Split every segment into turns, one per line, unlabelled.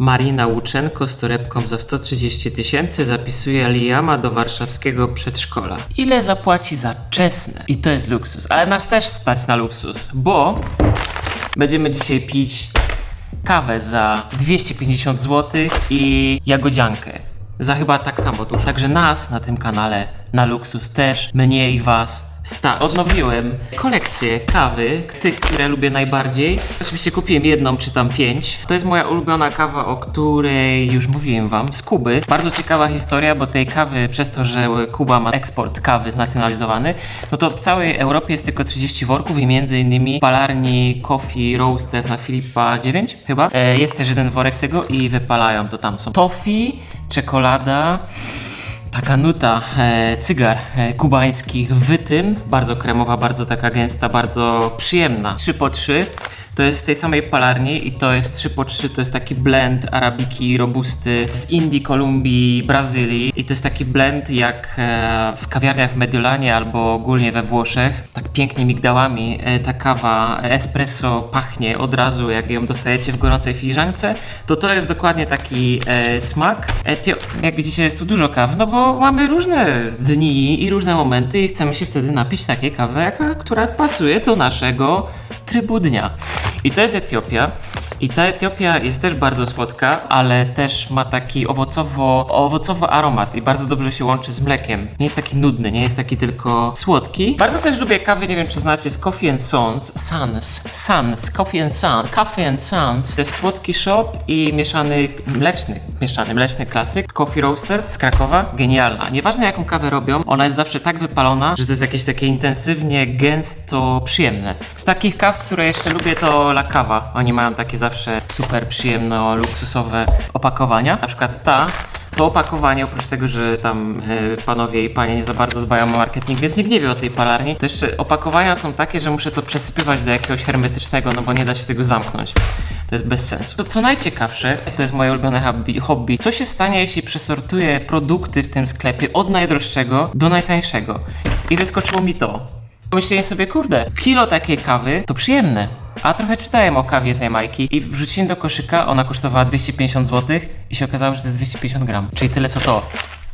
Marina Łuczenko z torebką za 130 tysięcy zapisuje Liama do warszawskiego przedszkola. Ile zapłaci za czesne? I to jest luksus, ale nas też stać na luksus, bo będziemy dzisiaj pić kawę za 250 zł i jagodziankę za chyba tak samo dużo. Także nas na tym kanale na luksus też mniej was stać. Odnowiłem kolekcję kawy, tych, które lubię najbardziej. Oczywiście kupiłem jedną czy tam pięć. To jest moja ulubiona kawa, o której już mówiłem wam, z Kuby. Bardzo ciekawa historia, bo tej kawy przez to, że Kuba ma eksport kawy znacjonalizowany, no to w całej Europie jest tylko 30 worków i między innymi palarni Coffee Roasters na Filipa 9 chyba. E, jest też jeden worek tego i wypalają, to tam są toffee, czekolada, taka nuta e, cygar e, kubańskich w bardzo kremowa, bardzo taka gęsta, bardzo przyjemna. 3 po 3 to jest z tej samej palarni i to jest 3 po 3 to jest taki blend arabiki, robusty z Indii, Kolumbii, Brazylii i to jest taki blend jak e, w kawiarniach w Mediolanie albo ogólnie we Włoszech. Tak pięknie migdałami e, ta kawa espresso pachnie od razu jak ją dostajecie w gorącej filiżance, to to jest dokładnie taki e, smak. Etio jak widzicie jest tu dużo kaw, no bo mamy różne dni i różne momenty i chcemy się wtedy napić takiej kawy, która pasuje do naszego trybu dnia. I to jest Etiopia. I ta Etiopia jest też bardzo słodka, ale też ma taki owocowo, owocowo aromat i bardzo dobrze się łączy z mlekiem. Nie jest taki nudny, nie jest taki tylko słodki. Bardzo też lubię kawy, nie wiem czy znacie, z Coffee and Sons, Sons, Sons, Coffee and Sun, Coffee and Sons. To jest słodki shot i mieszany mleczny, mieszany mleczny klasyk. Coffee Roasters z Krakowa, genialna. Nieważne jaką kawę robią, ona jest zawsze tak wypalona, że to jest jakieś takie intensywnie, gęsto, przyjemne. Z takich kaw, które jeszcze lubię to La Cava. Oni mają takie zawsze super przyjemno, luksusowe opakowania. Na przykład ta to opakowanie, oprócz tego, że tam e, panowie i panie nie za bardzo dbają o marketing, więc nikt nie wie o tej palarni, to jeszcze opakowania są takie, że muszę to przesypywać do jakiegoś hermetycznego, no bo nie da się tego zamknąć. To jest bez sensu. To co najciekawsze, to jest moje ulubione hobby, hobby. Co się stanie, jeśli przesortuję produkty w tym sklepie od najdroższego do najtańszego? I wyskoczyło mi to. Pomyślałem sobie, kurde, kilo takiej kawy to przyjemne. A trochę czytałem o kawie z Jamajki i wrzuciłem do koszyka, ona kosztowała 250 zł i się okazało, że to jest 250 gram, czyli tyle co to.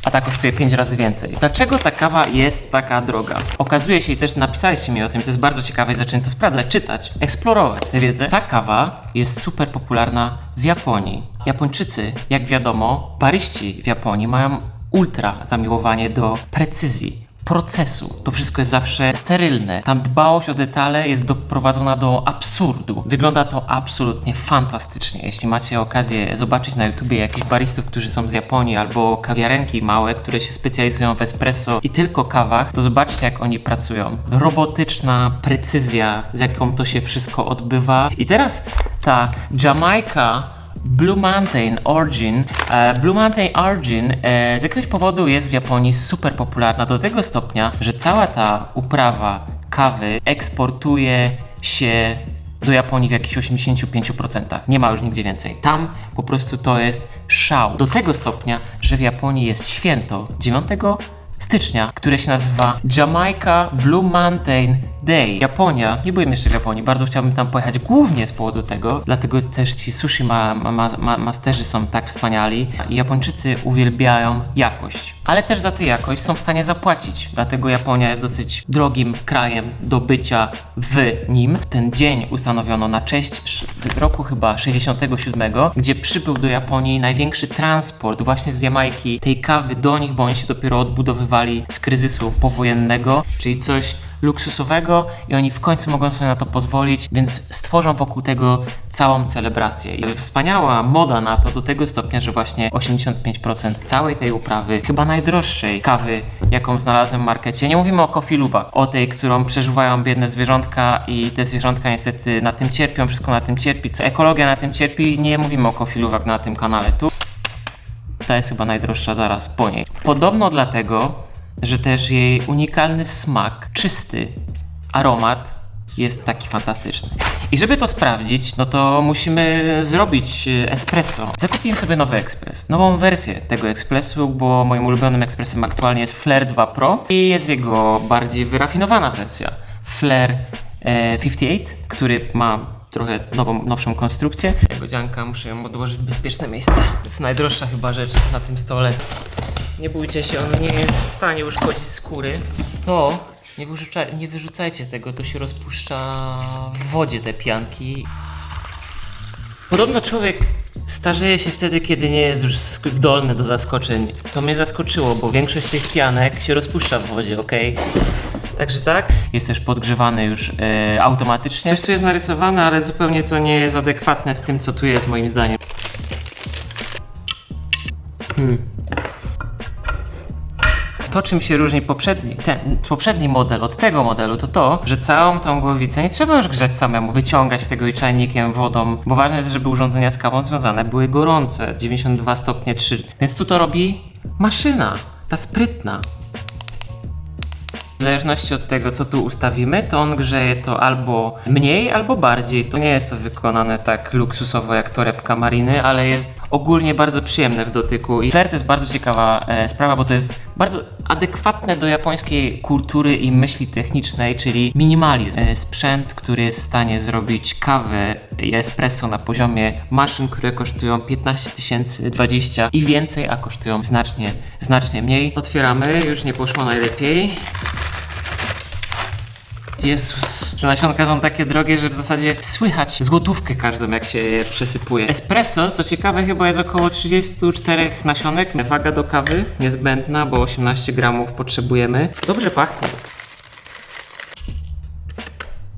A ta kosztuje 5 razy więcej. Dlaczego ta kawa jest taka droga? Okazuje się i też napisaliście mi o tym, to jest bardzo ciekawe i zacząłem to sprawdzać, czytać, eksplorować tę wiedzę. Ta kawa jest super popularna w Japonii. Japończycy, jak wiadomo, baryści w Japonii mają ultra zamiłowanie do precyzji procesu. To wszystko jest zawsze sterylne. Tam dbałość o detale jest doprowadzona do absurdu. Wygląda to absolutnie fantastycznie. Jeśli macie okazję zobaczyć na YouTubie jakichś baristów, którzy są z Japonii, albo kawiarenki małe, które się specjalizują w espresso i tylko kawach, to zobaczcie jak oni pracują. Robotyczna precyzja, z jaką to się wszystko odbywa. I teraz ta Jamaica Blue Mountain Origin. E, Blue Mountain Origin e, z jakiegoś powodu jest w Japonii super popularna do tego stopnia, że cała ta uprawa kawy eksportuje się do Japonii w jakichś 85%. Nie ma już nigdzie więcej. Tam po prostu to jest szał. Do tego stopnia, że w Japonii jest święto 9 stycznia, które się nazywa Jamaica Blue Mountain Day. Japonia, nie byłem jeszcze w Japonii, bardzo chciałbym tam pojechać głównie z powodu tego, dlatego też ci sushi ma, ma, ma, masterzy są tak wspaniali i Japończycy uwielbiają jakość. Ale też za tę jakość są w stanie zapłacić, dlatego Japonia jest dosyć drogim krajem do bycia w nim. Ten dzień ustanowiono na cześć roku chyba 67, gdzie przybył do Japonii największy transport właśnie z Jamajki tej kawy do nich, bo oni się dopiero odbudowywali z kryzysu powojennego, czyli coś luksusowego i oni w końcu mogą sobie na to pozwolić, więc stworzą wokół tego całą celebrację. I wspaniała moda na to do tego stopnia, że właśnie 85% całej tej uprawy, chyba najdroższej kawy, jaką znalazłem w markecie, nie mówimy o coffee o tej, którą przeżywają biedne zwierzątka i te zwierzątka niestety na tym cierpią, wszystko na tym cierpi, co ekologia na tym cierpi, nie mówimy o coffee na tym kanale. Tu ta jest chyba najdroższa zaraz po niej. Podobno dlatego, że też jej unikalny smak, czysty aromat jest taki fantastyczny. I żeby to sprawdzić, no to musimy zrobić e, espresso. Zakupiłem sobie nowy ekspres, nową wersję tego ekspresu, bo moim ulubionym ekspresem aktualnie jest Flair 2 Pro i jest jego bardziej wyrafinowana wersja. Flair e, 58, który ma trochę nową, nowszą konstrukcję. Jagodzianka muszę ją odłożyć w bezpieczne miejsce. To jest najdroższa chyba rzecz na tym stole. Nie bójcie się, on nie jest w stanie uszkodzić skóry. To nie, wyrzuca, nie wyrzucajcie tego, to się rozpuszcza w wodzie te pianki. Podobno człowiek starzeje się wtedy, kiedy nie jest już zdolny do zaskoczeń. To mnie zaskoczyło, bo większość tych pianek się rozpuszcza w wodzie, ok? Także tak. Jest też podgrzewany już e, automatycznie. Coś tu jest narysowane, ale zupełnie to nie jest adekwatne z tym, co tu jest, moim zdaniem. To, czym się różni poprzedni, ten, poprzedni model od tego modelu, to to, że całą tą głowicę nie trzeba już grzać samemu, wyciągać tego i czajnikiem, wodą, bo ważne jest, żeby urządzenia z kawą związane były gorące, 92 stopnie 3. Więc tu to robi maszyna, ta sprytna. Zależności od tego, co tu ustawimy, to on grzeje to albo mniej, albo bardziej. To nie jest to wykonane tak luksusowo jak torebka mariny, ale jest ogólnie bardzo przyjemne w dotyku. I flair to jest bardzo ciekawa e, sprawa, bo to jest bardzo adekwatne do japońskiej kultury i myśli technicznej, czyli minimalizm. E, sprzęt, który jest w stanie zrobić kawę i espresso na poziomie maszyn, które kosztują 15 tysięcy, 20 i więcej, a kosztują znacznie, znacznie mniej. Otwieramy, już nie poszło najlepiej. Jezus, te nasionka są takie drogie, że w zasadzie słychać złotówkę każdą, jak się je przesypuje. Espresso, co ciekawe, chyba jest około 34 nasionek. Waga do kawy niezbędna, bo 18 gramów potrzebujemy. Dobrze pachnie.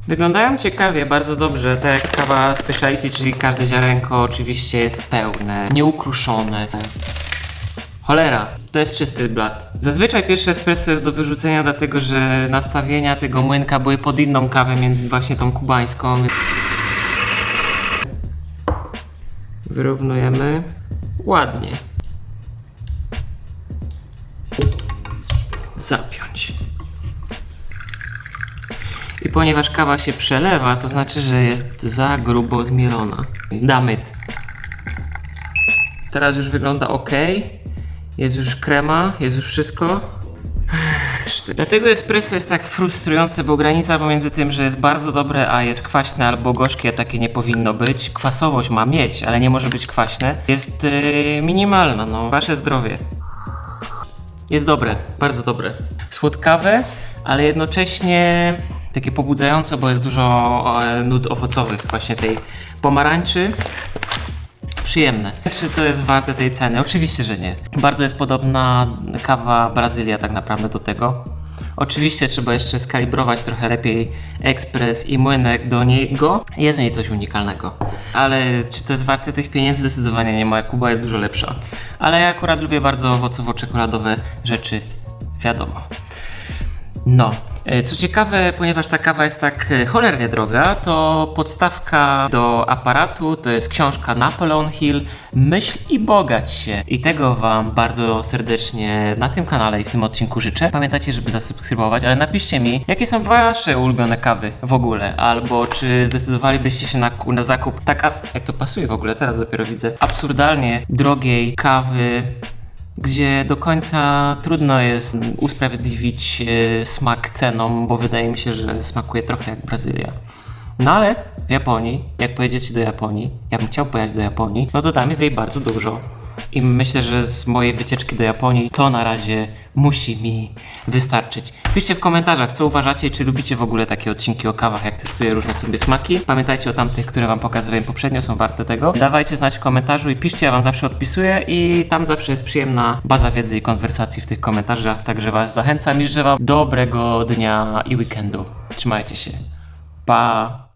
Wyglądają ciekawie, bardzo dobrze. Jak kawa speciality, czyli każde ziarenko oczywiście jest pełne, nieukruszone. Cholera, to jest czysty blat. Zazwyczaj pierwsze espresso jest do wyrzucenia, dlatego że nastawienia tego młynka były pod inną kawę, między właśnie tą kubańską. Wyrównujemy ładnie. Zapiąć. I ponieważ kawa się przelewa, to znaczy, że jest za grubo zmielona. Damit. Teraz już wygląda ok. Jest już krema, jest już wszystko. Dlatego espresso jest tak frustrujące, bo granica pomiędzy tym, że jest bardzo dobre, a jest kwaśne albo gorzkie, takie nie powinno być. Kwasowość ma mieć, ale nie może być kwaśne. Jest yy, minimalna, no. Wasze zdrowie. Jest dobre, bardzo dobre. Słodkawe, ale jednocześnie takie pobudzające, bo jest dużo nut owocowych, właśnie tej pomarańczy. Przyjemne. Czy to jest warte tej ceny? Oczywiście, że nie. Bardzo jest podobna kawa Brazylia tak naprawdę do tego. Oczywiście trzeba jeszcze skalibrować trochę lepiej ekspres i młynek do niego. Jest w niej coś unikalnego. Ale czy to jest warte tych pieniędzy? Zdecydowanie nie. Moja Kuba jest dużo lepsza. Ale ja akurat lubię bardzo owocowo-czekoladowe rzeczy. Wiadomo. No. E, Co ciekawe, ponieważ ta kawa jest tak e, cholernie droga, to podstawka do aparatu to jest książka Napoleon Hill Myśl i bogać się. I tego Wam bardzo serdecznie na tym kanale i w tym odcinku życzę. Pamiętajcie, żeby zasubskrybować, ale napiszcie mi, jakie są Wasze ulubione kawy w ogóle, albo czy zdecydowalibyście się na, na zakup tak, jak to pasuje w ogóle, teraz dopiero widzę, absurdalnie drogiej kawy gdzie do końca trudno jest usprawiedliwić e, smak ceną, bo wydaje mi się, że smakuje trochę jak Brazylia. No ale w Japonii, jak pojedziecie do Japonii, ja bym chciał pojechać do Japonii, no to tam jest jej bardzo dużo. I myślę, że z mojej wycieczki do Japonii to na razie musi mi wystarczyć. Piszcie w komentarzach, co uważacie czy lubicie w ogóle takie odcinki o kawach, jak testuję różne sobie smaki. Pamiętajcie o tamtych, które Wam pokazywałem poprzednio, są warte tego. Dawajcie znać w komentarzu i piszcie, ja Wam zawsze odpisuję i tam zawsze jest przyjemna baza wiedzy i konwersacji w tych komentarzach, także Was zachęcam i życzę Wam dobrego dnia i weekendu. Trzymajcie się. Pa!